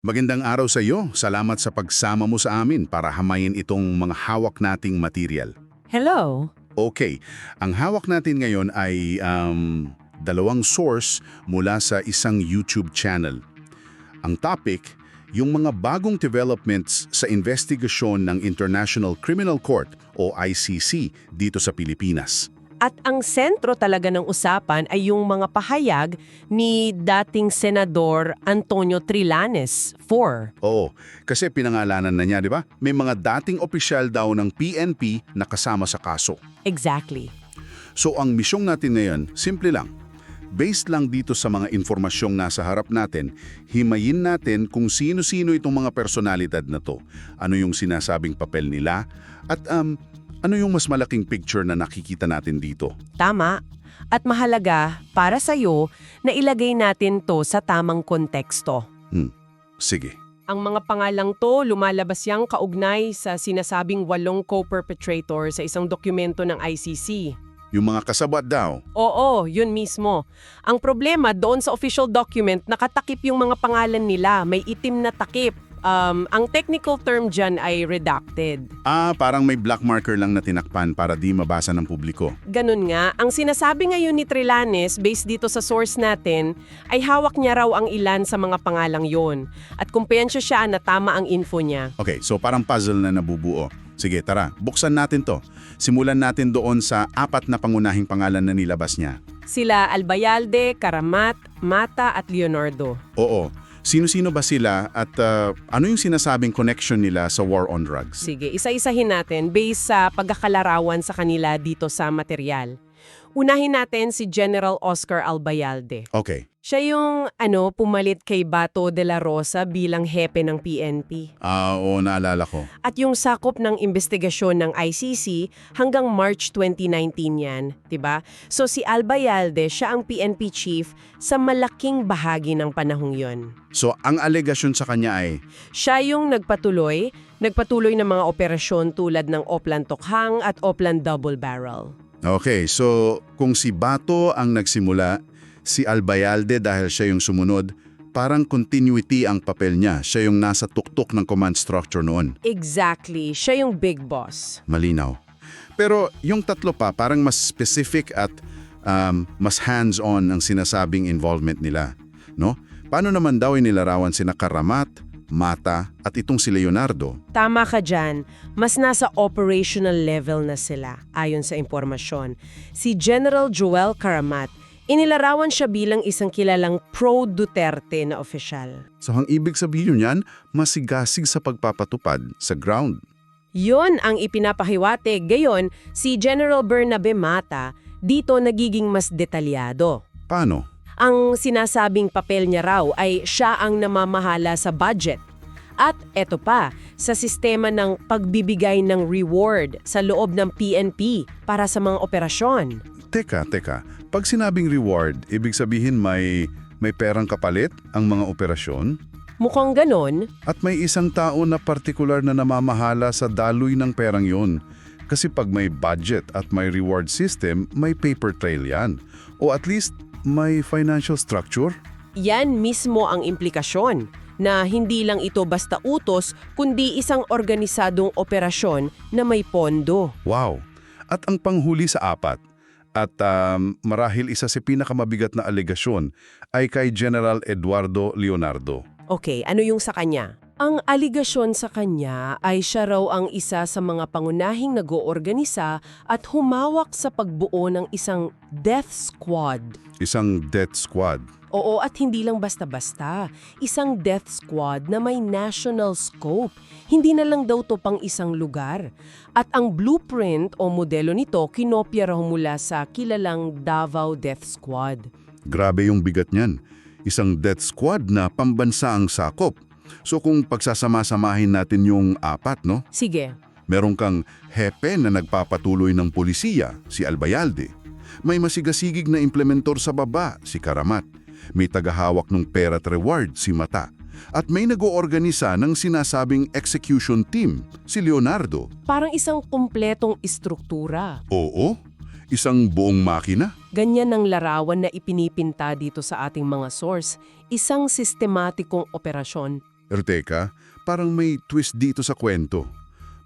Magandang araw sa iyo. Salamat sa pagsama mo sa amin para hamayin itong mga hawak nating material. Hello? Okay, ang hawak natin ngayon ay um, dalawang source mula sa isang YouTube channel. Ang topic, yung mga bagong developments sa investigasyon ng International Criminal Court o ICC dito sa Pilipinas. At ang sentro talaga ng usapan ay yung mga pahayag ni dating Senador Antonio Trillanes, 4. Oo, kasi pinangalanan na niya, di ba? May mga dating opisyal daw ng PNP na kasama sa kaso. Exactly. So ang misyong natin ngayon, simple lang. Based lang dito sa mga impormasyong nasa harap natin, himayin natin kung sino-sino itong mga personalidad na to. Ano yung sinasabing papel nila at um, ano yung mas malaking picture na nakikita natin dito. Tama. At mahalaga para sa'yo na ilagay natin to sa tamang konteksto. Sige. Ang mga pangalang to lumalabas yang kaugnay sa sinasabing walong co-perpetrator sa isang dokumento ng ICC. Yung mga kasabat daw. Oo, yun mismo. Ang problema doon sa official document, nakatakip yung mga pangalan nila. May itim na takip. Um, ang technical term dyan ay redacted. Ah, parang may black marker lang na tinakpan para di mabasa ng publiko. Ganun nga, ang sinasabi ngayon ni Trillanes, based dito sa source natin, ay hawak niya raw ang ilan sa mga pangalang yon. At kumpensya siya na tama ang info niya. Okay, so parang puzzle na nabubuo. Sige, tara, buksan natin to. Simulan natin doon sa apat na pangunahing pangalan na nilabas niya. Sila Albayalde, Karamat, Mata at Leonardo. Oo. Sino-sino ba sila at uh, ano yung sinasabing connection nila sa war on drugs? Sige, isa-isahin natin based sa pagkakalarawan sa kanila dito sa material. Unahin natin si General Oscar Albayalde. Okay. Siya yung ano pumalit kay Bato de la Rosa bilang hepe ng PNP. Ah, oo, naalala ko. At yung sakop ng investigasyon ng ICC hanggang March 2019 yan, 'di ba? So si Albayalde, siya ang PNP chief sa malaking bahagi ng panahong 'yon. So, ang alegasyon sa kanya ay, Siya yung nagpatuloy, nagpatuloy ng mga operasyon tulad ng Oplan Tokhang at Oplan Double Barrel. Okay, so kung si Bato ang nagsimula, si Albayalde dahil siya yung sumunod, parang continuity ang papel niya. Siya yung nasa tuktok ng command structure noon. Exactly, siya yung big boss. Malinaw. Pero yung tatlo pa, parang mas specific at um, mas hands-on ang sinasabing involvement nila. No? Paano naman daw inilarawan sina Karamat, Mata at itong si Leonardo? Tama ka dyan, mas nasa operational level na sila, ayon sa impormasyon. Si General Joel Karamat, inilarawan siya bilang isang kilalang pro-Duterte na opisyal. So ang ibig sabihin niyan, masigasig sa pagpapatupad sa ground. Yon ang ipinapahiwatig. Gayon, si General Bernabe Mata dito nagiging mas detalyado. Paano? Ang sinasabing papel niya raw ay siya ang namamahala sa budget. At eto pa, sa sistema ng pagbibigay ng reward sa loob ng PNP para sa mga operasyon. Teka, teka. Pag sinabing reward, ibig sabihin may may perang kapalit ang mga operasyon Mukhang ganon, at may isang tao na partikular na namamahala sa daloy ng perang yon. Kasi pag may budget at may reward system, may paper trail yan. O at least may financial structure. yan mismo ang implikasyon na hindi lang ito basta utos kundi isang organisadong operasyon na may pondo. Wow! At ang panghuli sa apat, at um, marahil isa sa pinakamabigat na alegasyon ay kay General Eduardo Leonardo. Okay, ano yung sa kanya? Ang aligasyon sa kanya ay siya raw ang isa sa mga pangunahing nag-oorganisa at humawak sa pagbuo ng isang death squad. Isang death squad. Oo, at hindi lang basta-basta. Isang death squad na may national scope. Hindi na lang daw to pang isang lugar. At ang blueprint o modelo nito kinopya raw mula sa kilalang Davao Death Squad. Grabe yung bigat niyan. Isang death squad na pambansa ang sakop. So kung pagsasama-samahin natin yung apat, no? Sige, Meron kang hepe na nagpapatuloy ng polisiya, si Albayalde. May masigasigig na implementor sa baba, si Karamat. May tagahawak ng pera at reward, si Mata. At may nag-oorganisa ng sinasabing execution team, si Leonardo. parang isang kumpletong istruktura. Oo, isang buong makina. Ganyan ang larawan na ipinipinta dito sa ating mga source. Isang sistematikong operasyon. Erteka, parang may twist dito sa kwento.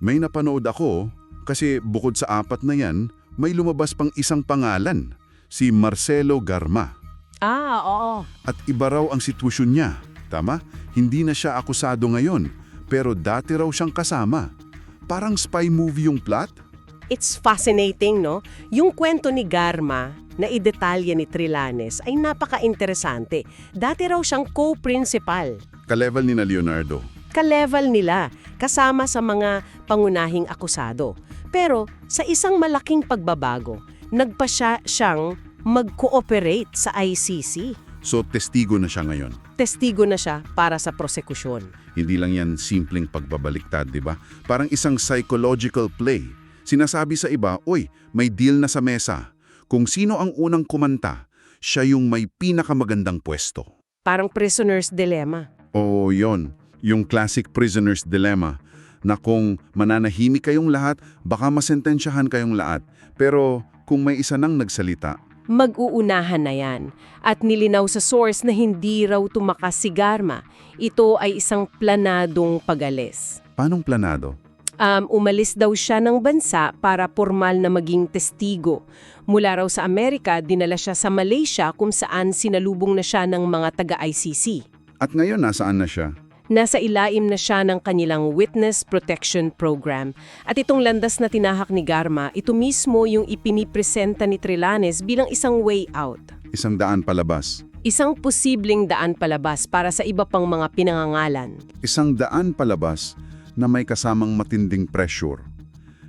May napanood ako kasi bukod sa apat na yan, may lumabas pang isang pangalan, si Marcelo Garma. Ah, oo. At iba raw ang sitwasyon niya. Tama? Hindi na siya akusado ngayon, pero dati raw siyang kasama. Parang spy movie yung plot? It's fascinating, no? Yung kwento ni Garma na idetalya ni Trillanes ay napaka-interesante. Dati raw siyang co-principal. Ka-level ni na Leonardo. Ka-level nila, kasama sa mga pangunahing akusado. Pero sa isang malaking pagbabago, nagpa siya siyang mag-cooperate sa ICC. So testigo na siya ngayon. Testigo na siya para sa prosekusyon. Hindi lang yan simpleng pagbabaliktad, di ba? Parang isang psychological play. Sinasabi sa iba, Uy, may deal na sa mesa. Kung sino ang unang kumanta, siya yung may pinakamagandang pwesto. Parang prisoner's dilemma. Oo, yon. Yung classic prisoner's dilemma na kung mananahimik kayong lahat, baka masentensyahan kayong lahat. Pero kung may isa nang nagsalita, Mag-uunahan na yan. At nilinaw sa source na hindi raw tumakas si Garma. Ito ay isang planadong pagalis. paanong planado? Um, umalis daw siya ng bansa para formal na maging testigo. Mula raw sa Amerika, dinala siya sa Malaysia kung saan sinalubong na siya ng mga taga-ICC. At ngayon, nasaan na siya? Nasa ilaim na siya ng kanilang Witness Protection Program. At itong landas na tinahak ni Garma, ito mismo yung ipinipresenta ni Trillanes bilang isang way out. Isang daan palabas. Isang posibleng daan palabas para sa iba pang mga pinangangalan. Isang daan palabas na may kasamang matinding pressure.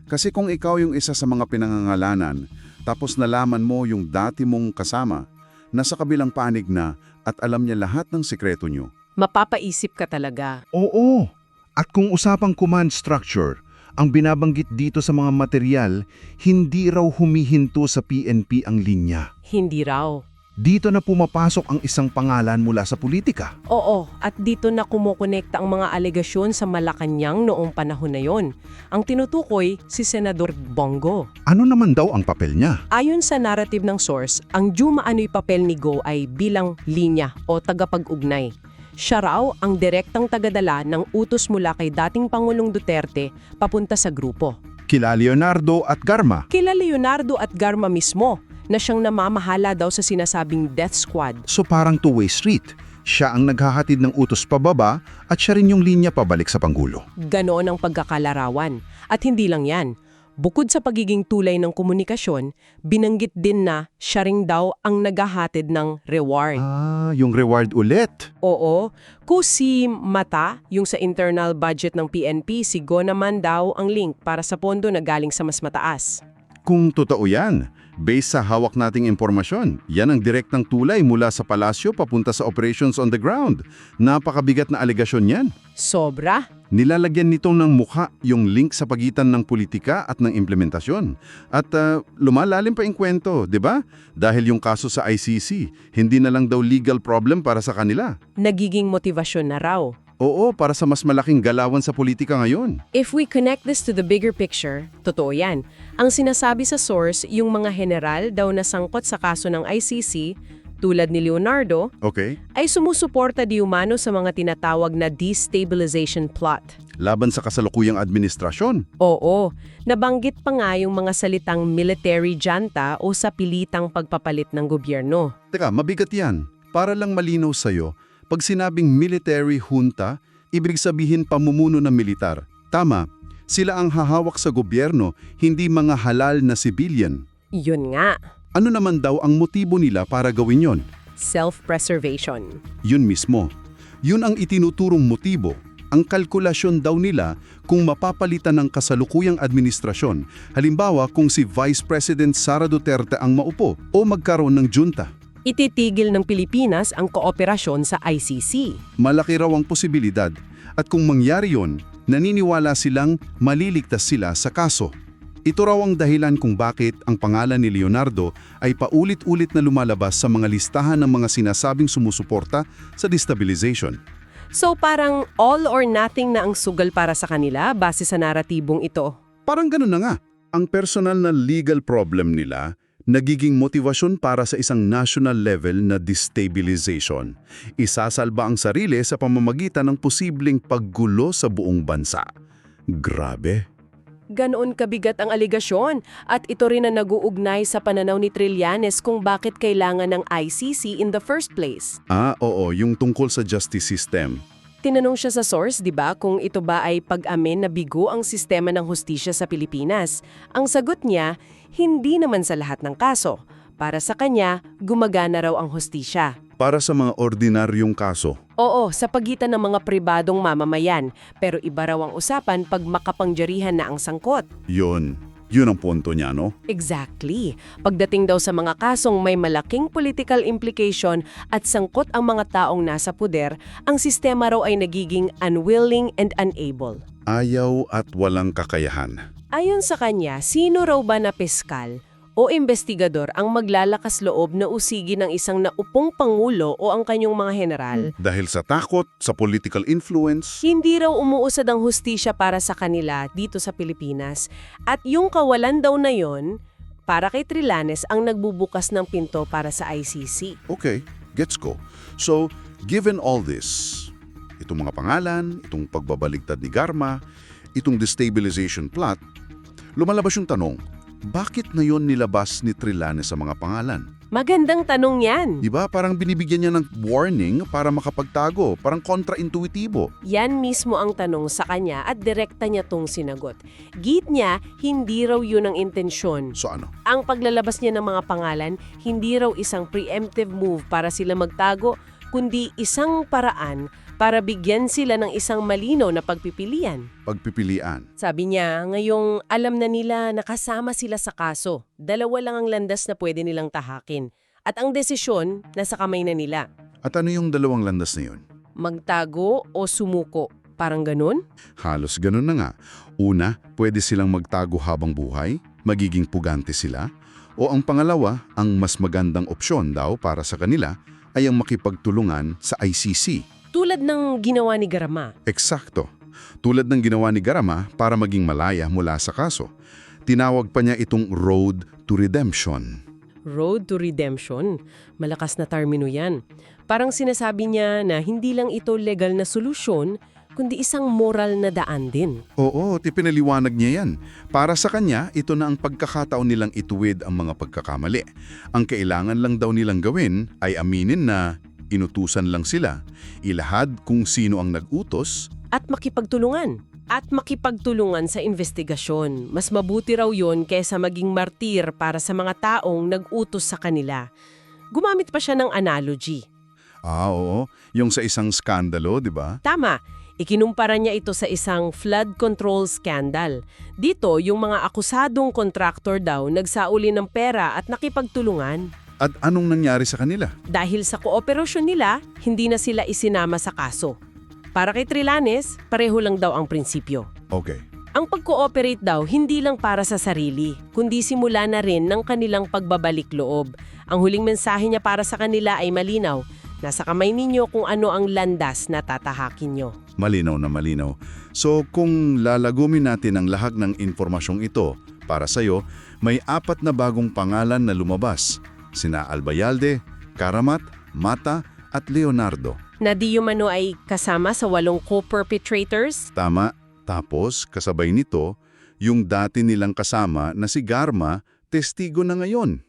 Kasi kung ikaw yung isa sa mga pinangangalanan, tapos nalaman mo yung dati mong kasama, nasa kabilang panig na at alam niya lahat ng sekreto niyo, Mapapaisip ka talaga. Oo. At kung usapang command structure, ang binabanggit dito sa mga material, hindi raw humihinto sa PNP ang linya. Hindi raw. Dito na pumapasok ang isang pangalan mula sa politika. Oo, at dito na kumukonekta ang mga alegasyon sa Malacanang noong panahon na yon. Ang tinutukoy, si Senador Bongo. Ano naman daw ang papel niya? Ayon sa narrative ng source, ang Juma Ano'y papel ni Go ay bilang linya o tagapag-ugnay. Siya raw ang direktang tagadala ng utos mula kay dating Pangulong Duterte papunta sa grupo. Kila Leonardo at Garma. Kila Leonardo at Garma mismo na siyang namamahala daw sa sinasabing death squad. So parang two-way street. Siya ang naghahatid ng utos pababa at siya rin yung linya pabalik sa Pangulo. Ganoon ang pagkakalarawan. At hindi lang yan. Bukod sa pagiging tulay ng komunikasyon, binanggit din na siya ring daw ang naghahatid ng reward. Ah, yung reward ulit. Oo, kung si Mata, yung sa internal budget ng PNP, si Go naman daw ang link para sa pondo na galing sa mas mataas. Kung totoo yan, based sa hawak nating impormasyon, yan ang direktang tulay mula sa palasyo papunta sa operations on the ground. Napakabigat na alegasyon yan. Sobra? Nilalagyan nito ng mukha yung link sa pagitan ng politika at ng implementasyon. At ah, lumalalim pa yung kwento, di ba? Dahil yung kaso sa ICC, hindi na lang daw legal problem para sa kanila. Nagiging motivasyon na raw. Oo, para sa mas malaking galawan sa politika ngayon. If we connect this to the bigger picture, totoo yan. Ang sinasabi sa source, yung mga general daw na sangkot sa kaso ng ICC, tulad ni Leonardo, Okay? ay sumusuporta di umano sa mga tinatawag na destabilization plot. Laban sa kasalukuyang administrasyon. Oo, nabanggit pa nga yung mga salitang military junta o sa pilitang pagpapalit ng gobyerno. Teka, mabigat yan. Para lang malinaw sa'yo, pag sinabing military junta, ibig sabihin pamumuno ng militar. Tama, sila ang hahawak sa gobyerno, hindi mga halal na civilian. Yun nga, Ano naman daw ang motibo nila para gawin yon? self-preservation. Yun mismo. Yun ang itinuturong motibo. Ang kalkulasyon daw nila kung mapapalitan ng kasalukuyang administrasyon. Halimbawa kung si Vice President Sara Duterte ang maupo o magkaroon ng junta. Ititigil ng Pilipinas ang kooperasyon sa ICC. Malaki raw ang posibilidad at kung mangyari yon, naniniwala silang maliligtas sila sa kaso. Ito raw ang dahilan kung bakit ang pangalan ni Leonardo ay paulit-ulit na lumalabas sa mga listahan ng mga sinasabing sumusuporta sa destabilization. So parang all or nothing na ang sugal para sa kanila base sa naratibong ito. Parang ganun na nga. Ang personal na legal problem nila, nagiging motivasyon para sa isang national level na destabilization. Isasalba ang sarili sa pamamagitan ng posibleng paggulo sa buong bansa. Grabe. Ganoon kabigat ang aligasyon at ito rin ang naguugnay sa pananaw ni Trillanes kung bakit kailangan ng ICC in the first place. Ah, oo, yung tungkol sa justice system. Tinanong siya sa source, di ba, kung ito ba ay pag-amin na bigo ang sistema ng hustisya sa Pilipinas. Ang sagot niya, hindi naman sa lahat ng kaso. Para sa kanya, gumagana raw ang hustisya. Para sa mga ordinaryong kaso. Oo, sa pagitan ng mga pribadong mamamayan, pero iba raw ang usapan pag makapangyarihan na ang sangkot. Yun. Yun ang punto niya, no? Exactly. Pagdating daw sa mga kasong may malaking political implication at sangkot ang mga taong nasa puder, ang sistema raw ay nagiging unwilling and unable. Ayaw at walang kakayahan. Ayon sa kanya, sino raw ba na piskal o investigador ang maglalakas loob na usigi ng isang naupong pangulo o ang kanyang mga general? Dahil sa takot, sa political influence, Hindi raw umuusad ang hustisya para sa kanila dito sa Pilipinas. At yung kawalan daw na yon, para kay Trillanes ang nagbubukas ng pinto para sa ICC. Okay, gets ko. So, given all this, itong mga pangalan, itong pagbabaligtad ni Garma, itong destabilization plot, lumalabas yung tanong, bakit na yon nilabas ni Trillanes sa mga pangalan? Magandang tanong yan. Di ba parang binibigyan niya ng warning para makapagtago, parang kontra-intuitibo. Yan mismo ang tanong sa kanya at direkta niya tong sinagot. Git niya, hindi raw yun ang intensyon. So ano? Ang paglalabas niya ng mga pangalan, hindi raw isang preemptive move para sila magtago, kundi isang paraan para bigyan sila ng isang malinaw na pagpipilian. Pagpipilian. Sabi niya, ngayong alam na nila nakasama sila sa kaso, dalawa lang ang landas na pwede nilang tahakin. At ang desisyon, nasa kamay na nila. At ano yung dalawang landas na yun? Magtago o sumuko. Parang ganun? Halos ganun na nga. Una, pwede silang magtago habang buhay, magiging pugante sila, o ang pangalawa, ang mas magandang opsyon daw para sa kanila ay ang makipagtulungan sa ICC. Tulad ng ginawa ni Garama. Eksakto. Tulad ng ginawa ni Garama para maging malaya mula sa kaso. Tinawag pa niya itong Road to Redemption. Road to Redemption. Malakas na termino yan. Parang sinasabi niya na hindi lang ito legal na solusyon, kundi isang moral na daan din. Oo, tipinaliwanag niya yan. Para sa kanya, ito na ang pagkakataon nilang ituwid ang mga pagkakamali. Ang kailangan lang daw nilang gawin ay aminin na inutusan lang sila, ilahad kung sino ang nag-utos, At makipagtulungan. At makipagtulungan sa investigasyon. Mas mabuti raw yon kaysa maging martir para sa mga taong nag-utos sa kanila. Gumamit pa siya ng analogy. Ah, oo. Yung sa isang skandalo, di ba? Tama, ikinumpara niya ito sa isang flood control scandal. Dito, yung mga akusadong kontraktor daw nagsauli ng pera at nakipagtulungan. At anong nangyari sa kanila? Dahil sa kooperasyon nila, hindi na sila isinama sa kaso. Para kay Trillanes, pareho lang daw ang prinsipyo. Okay. Ang pag-cooperate daw hindi lang para sa sarili, kundi simula na rin ng kanilang pagbabalik loob. Ang huling mensahe niya para sa kanila ay malinaw. Nasa kamay ninyo kung ano ang landas na tatahakin nyo. Malinaw na malinaw. So kung lalagumin natin ang lahat ng impormasyong ito, para sa'yo, may apat na bagong pangalan na lumabas. Sina Albayalde, Karamat, Mata, at Leonardo. Na di umano ay kasama sa walong co-perpetrators? Tama. Tapos, kasabay nito, yung dati nilang kasama na si Garma, testigo na ngayon,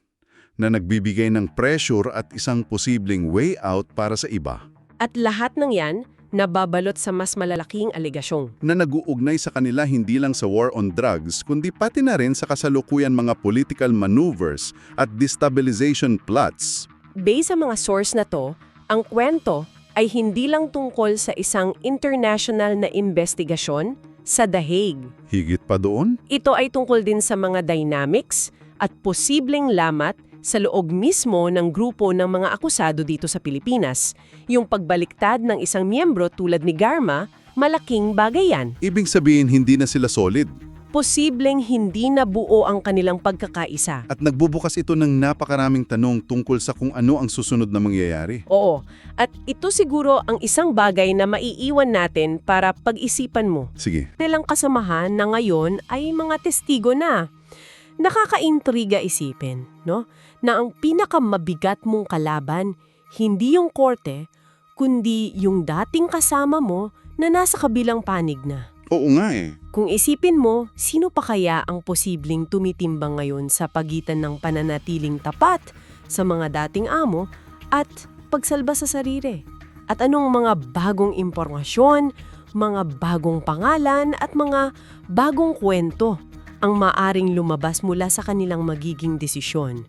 na nagbibigay ng pressure at isang posibleng way out para sa iba, At lahat ng yan, nababalot sa mas malalaking aligasyong. na naguugnay sa kanila hindi lang sa war on drugs, kundi pati na rin sa kasalukuyan mga political maneuvers at destabilization plots. Based sa mga source na to, ang kwento ay hindi lang tungkol sa isang international na investigasyon sa The Hague. Higit pa doon? Ito ay tungkol din sa mga dynamics at posibleng lamat sa loob mismo ng grupo ng mga akusado dito sa Pilipinas. Yung pagbaliktad ng isang miyembro tulad ni Garma, malaking bagay yan. Ibig sabihin hindi na sila solid. Posibleng hindi na buo ang kanilang pagkakaisa. At nagbubukas ito ng napakaraming tanong tungkol sa kung ano ang susunod na mangyayari. Oo, at ito siguro ang isang bagay na maiiwan natin para pag-isipan mo. Sige, Nilang kasamahan na ngayon ay mga testigo na. Nakakaintriga isipin, no? Na ang pinakamabigat mong kalaban, hindi yung korte, kundi yung dating kasama mo na nasa kabilang panig na. Oo nga eh. Kung isipin mo, sino pa kaya ang posibleng tumitimbang ngayon sa pagitan ng pananatiling tapat sa mga dating amo at pagsalba sa sarili? At anong mga bagong impormasyon, mga bagong pangalan at mga bagong kwento ang maaring lumabas mula sa kanilang magiging desisyon?